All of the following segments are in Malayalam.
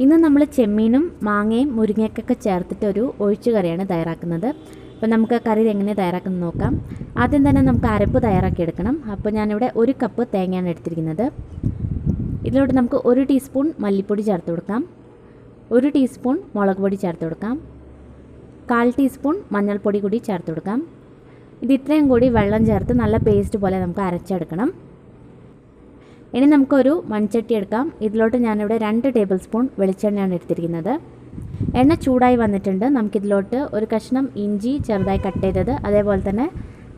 ഇന്ന് നമ്മൾ ചെമ്മീനും മാങ്ങയും മുരിങ്ങയ്ക്കൊക്കെ ചേർത്തിട്ട് ഒരു ഒഴിച്ചു കറിയാണ് തയ്യാറാക്കുന്നത്. അപ്പോൾ നമുക്ക് കറി എങ്ങനെ തയ്യാറാക്കുന്നത് നോക്കാം. ആദ്യം തന്നെ നമുക്ക് അരപ്പ് തയ്യാറാക്കിയെടുക്കണം അപ്പോൾ ഞാനിവിടെ ഒരു കപ്പ് തേങ്ങയാണ് എടുത്തിരിക്കുന്നത്. ഇതിലോട്ട് നമുക്ക് ഒരു ടീസ്പൂൺ മല്ലിപ്പൊടി ചേർത്ത് കൊടുക്കാം. ഒരു ടീസ്പൂൺ മുളക് പൊടി ചേർത്ത് കൊടുക്കാം. കാൽ ടീസ്പൂൺ മഞ്ഞൾപ്പൊടി കൂടി ചേർത്ത് കൊടുക്കാം. ഇത് ഇത്രയും കൂടി വെള്ളം ചേർത്ത് നല്ല പേസ്റ്റ് പോലെ നമുക്ക് അരച്ചെടുക്കണം. ഇനി നമുക്കൊരു മൺചട്ടി എടുക്കാം. ഇതിലോട്ട് ഞാനിവിടെ രണ്ട് ടേബിൾ സ്പൂൺ വെളിച്ചെണ്ണയാണ് എടുത്തിരിക്കുന്നത്. എണ്ണ ചൂടായി വന്നിട്ടുണ്ട്. നമുക്കിതിലോട്ട് ഒരു കഷ്ണം ഇഞ്ചി ചെറുതായി കട്ട് ചെയ്തത് അതേപോലെ തന്നെ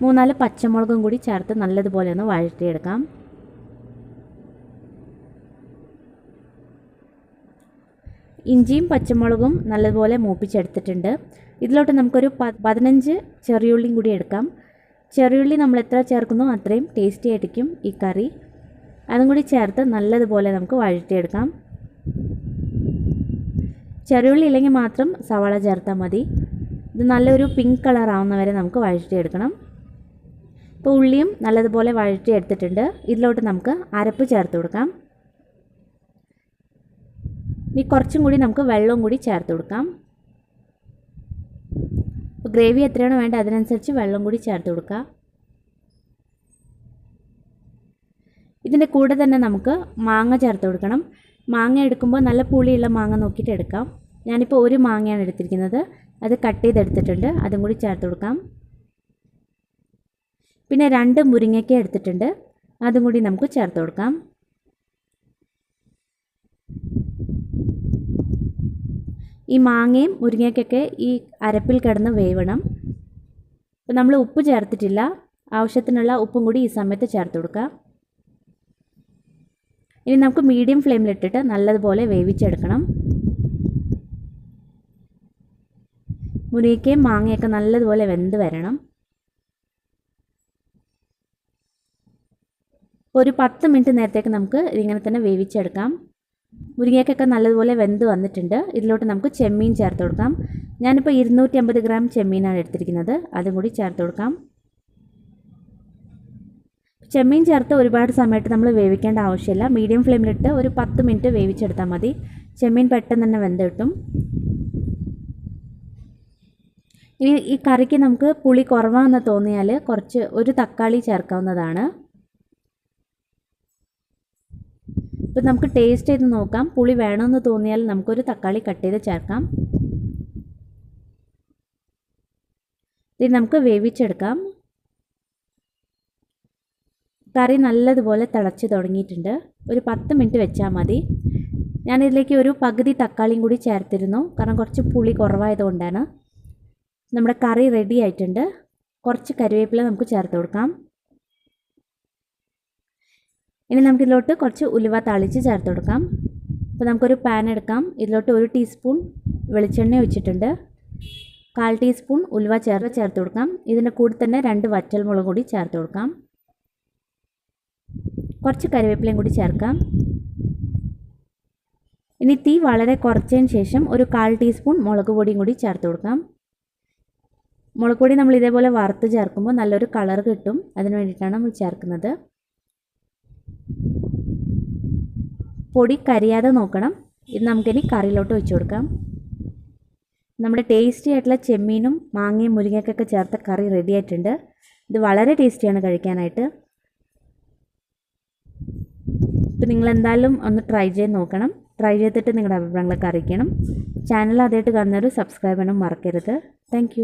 മൂന്നാൽ പച്ചമുളകും കൂടി ചേർത്ത് നല്ലതുപോലെ ഒന്ന് വഴറ്റിയെടുക്കാം. ഇഞ്ചിയും പച്ചമുളകും നല്ലതുപോലെ മൂപ്പിച്ചെടുത്തിട്ടുണ്ട്. ഇതിലോട്ട് നമുക്കൊരു പതിനഞ്ച് ചെറിയുള്ളിയും കൂടി എടുക്കാം. ചെറിയുള്ളി നമ്മൾ എത്ര ചേർക്കുന്നോ അത്രയും ടേസ്റ്റി ആയിരിക്കും ഈ കറി. അതും കൂടി ചേർത്ത് നല്ലതുപോലെ നമുക്ക് വഴറ്റിയെടുക്കാം. ചെറുള്ളി ഇല്ലെങ്കിൽ മാത്രം സവാള ചേർത്താൽ മതി. ഇത് നല്ലൊരു പിങ്ക് കളർ ആവുന്നവരെ നമുക്ക് വഴറ്റിയെടുക്കണം. ഇപ്പോൾ ഉള്ളിയും നല്ലതുപോലെ വഴറ്റിയെടുത്തിട്ടുണ്ട്. ഇതിലോട്ട് നമുക്ക് അരപ്പ് ചേർത്ത് കൊടുക്കാം. ഇനി കുറച്ചും കൂടി നമുക്ക് വെള്ളവും കൂടി ചേർത്ത് കൊടുക്കാം. ഗ്രേവി എത്രയാണോ വേണ്ടത് അതിനനുസരിച്ച് വെള്ളം കൂടി ചേർത്ത് കൊടുക്കുക ഇതിന്റെ കൂടെ തന്നെ നമുക്ക് മാങ്ങ ചേർത്ത് കൊടുക്കണം. മാങ്ങ എടുക്കുമ്പോൾ നല്ല പുളിയുള്ള മാങ്ങ നോക്കിയിട്ട് എടുക്കാം. ഞാനിപ്പോൾ ഒരു മാങ്ങയാണ് എടുത്തിരിക്കുന്നത്. അത് കട്ട് ചെയ്തെടുത്തിട്ടുണ്ട്. അതും കൂടി ചേർത്ത് കൊടുക്കാം. പിന്നെ രണ്ട് മുരിങ്ങയ്ക്ക എടുത്തിട്ടുണ്ട്. അതും കൂടി നമുക്ക് ചേർത്ത് കൊടുക്കാം. ഈ മാങ്ങയും മുരിങ്ങയ്ക്കൊക്കെ ഈ അരപ്പിൽ കിടന്ന് വേവണം. അപ്പോൾ നമ്മൾ ഉപ്പ് ചേർത്തിട്ടില്ല. ആവശ്യത്തിനുള്ള ഉപ്പും കൂടി ഈ സമയത്ത് ചേർത്ത് കൊടുക്കുക ഇനി നമുക്ക് മീഡിയം ഫ്ലെയിമിലിട്ടിട്ട് നല്ലതുപോലെ വേവിച്ചെടുക്കണം. മുരിക്കയും മാങ്ങയൊക്കെ നല്ലതുപോലെ വെന്ത് വരണം. ഒരു പത്ത് മിനിറ്റ് നേരത്തേക്ക് നമുക്ക് ഇതിങ്ങനെ തന്നെ വേവിച്ചെടുക്കാം. മുരിങ്ങയ്ക്കൊക്കെ നല്ലതുപോലെ വെന്ത് വന്നിട്ടുണ്ട്. ഇതിലോട്ട് നമുക്ക് ചെമ്മീൻ ചേർത്ത് കൊടുക്കാം. ഞാനിപ്പോൾ ഇരുന്നൂറ്റി അമ്പത് ഗ്രാം ചെമ്മീനാണ് എടുത്തിരിക്കുന്നത്. അതും കൂടി ചേർത്ത് കൊടുക്കാം. ചെമ്മീൻ ചേർത്ത് ഒരുപാട് സമയത്ത് നമ്മൾ വേവിക്കേണ്ട ആവശ്യമില്ല. മീഡിയം ഫ്ലെയിമിലിട്ട് ഒരു പത്ത് മിനിറ്റ് വേവിച്ചെടുത്താൽ മതി. ചെമ്മീൻ പെട്ടെന്ന് തന്നെ വെന്ത് കിട്ടും. ഇനി ഈ കറിക്ക് നമുക്ക് പുളി കുറവാണെന്ന് തോന്നിയാൽ കുറച്ച് ഒരു തക്കാളി ചേർക്കാവുന്നതാണ്. ഇപ്പം നമുക്ക് ടേസ്റ്റ് ചെയ്ത് നോക്കാം. പുളി വേണമെന്ന് തോന്നിയാൽ നമുക്കൊരു തക്കാളി കട്ട് ചെയ്ത് ചേർക്കാം. ഇത് നമുക്ക് വേവിച്ചെടുക്കാം. കറി നല്ലതുപോലെ തിളച്ച് തുടങ്ങിയിട്ടുണ്ട്. ഒരു പത്ത് മിനിറ്റ് വെച്ചാൽ മതി. ഞാനിതിലേക്ക് ഒരു പകുതി തക്കാളിയും കൂടി ചേർത്തിരുന്നു. കാരണം കുറച്ച് പുളി കുറവായതുകൊണ്ടാണ്. നമ്മുടെ കറി റെഡി ആയിട്ടുണ്ട്. കുറച്ച് കരിവേപ്പില നമുക്ക് ചേർത്ത് കൊടുക്കാം. ഇനി നമുക്കിതിലോട്ട് കുറച്ച് ഉലുവ തളിച്ച് ചേർത്ത് കൊടുക്കാം. അപ്പോൾ നമുക്കൊരു പാൻ എടുക്കാം. ഇതിലോട്ട് ഒരു ടീസ്പൂൺ വെളിച്ചെണ്ണ ഒഴിച്ചിട്ടുണ്ട്. കാൽ ടീസ്പൂൺ ഉലുവ ചേർത്ത് ചേർത്ത് കൊടുക്കാം. ഇതിന്റെ കൂടെ തന്നെ രണ്ട് വറ്റൽമുളക് കൂടി ചേർത്ത് കൊടുക്കാം. കുറച്ച് കറിവേപ്പിലയും കൂടി ചേർക്കാം. ഇനി തീ വളരെ കുറച്ചതിന് ശേഷം ഒരു കാൽ ടീസ്പൂൺ മുളക് പൊടിയും കൂടി ചേർത്ത് കൊടുക്കാം. മുളക് പൊടി നമ്മൾ ഇതേപോലെ വറുത്ത് ചേർക്കുമ്പോൾ നല്ലൊരു കളർ കിട്ടും. അതിന് വേണ്ടിയിട്ടാണ് നമ്മൾ ചേർക്കുന്നത്. പൊടി കരിയാതെ നോക്കണം. ഇത് നമുക്കിനി കറിയിലോട്ട് വെച്ച് കൊടുക്കാം. നമ്മുടെ ടേസ്റ്റി ആയിട്ടുള്ള ചെമ്മീനും മാങ്ങയും മുരിങ്ങയ്ക്കൊക്കെ ചേർത്ത കറി റെഡി ആയിട്ടുണ്ട്. ഇത് വളരെ ടേസ്റ്റിയാണ് കഴിക്കാനായിട്ട്. ഇപ്പം നിങ്ങൾ എന്തായാലും ഒന്ന് ട്രൈ ചെയ്ത് നോക്കണം. ട്രൈ ചെയ്തിട്ട് നിങ്ങളുടെ അഭിപ്രായങ്ങളൊക്കെ അറിയിക്കണം. ചാനൽ ആദ്യമായിട്ട് കാണുന്നവർ സബ്സ്ക്രൈബ് ചെയ്യണം മറക്കരുത്. താങ്ക്